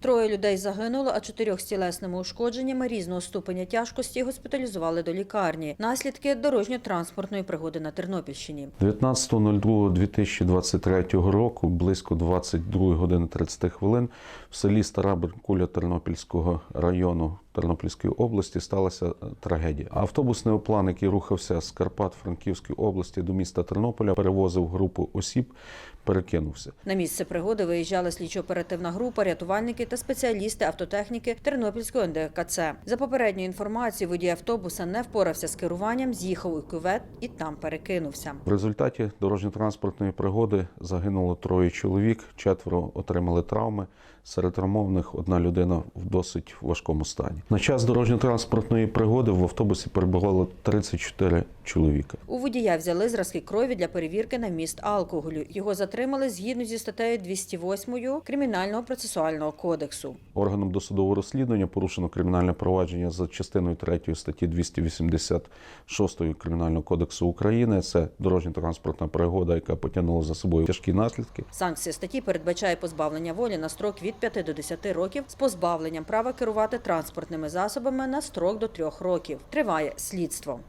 Троє людей загинуло, а чотирьох з тілесними ушкодженнями різного ступеня тяжкості госпіталізували до лікарні. Наслідки дорожньо-транспортної пригоди на Тернопільщині. 19.02.2023 року, близько 22 години 30 хвилин, в селі Стара Беркуля Тернопільського району Тернопільської області сталася е, трагедія. Автобусний оплан, який рухався з Карпат Франківської області до міста Тернополя, перевозив групу осіб, перекинувся. На місце пригоди виїжджала слідчо-оперативна група, рятувальники та спеціалісти автотехніки Тернопільського НДКЦ. За попередньою інформацією, водій автобуса не впорався з керуванням, з'їхав у кювет і там перекинувся. В результаті дорожньо-транспортної пригоди загинуло троє чоловік, четверо отримали травми. Серед травмованих одна людина в досить важкому стані. На час дорожньо-транспортної пригоди в автобусі перебувало 34 чоловіка. У водія взяли зразки крові для перевірки на вміст алкоголю. Його затримали згідно зі статтею 208 Кримінального процесуального кодексу. Органом досудового розслідування порушено кримінальне провадження за частиною 3 статті 286 Кримінального кодексу України. Це дорожньо-транспортна пригода, яка потягнула за собою тяжкі наслідки. Санкція статті передбачає позбавлення волі на строк від 5 до 10 років з позбавленням права керувати транспортними засобами на строк до 3 років. Триває слідство.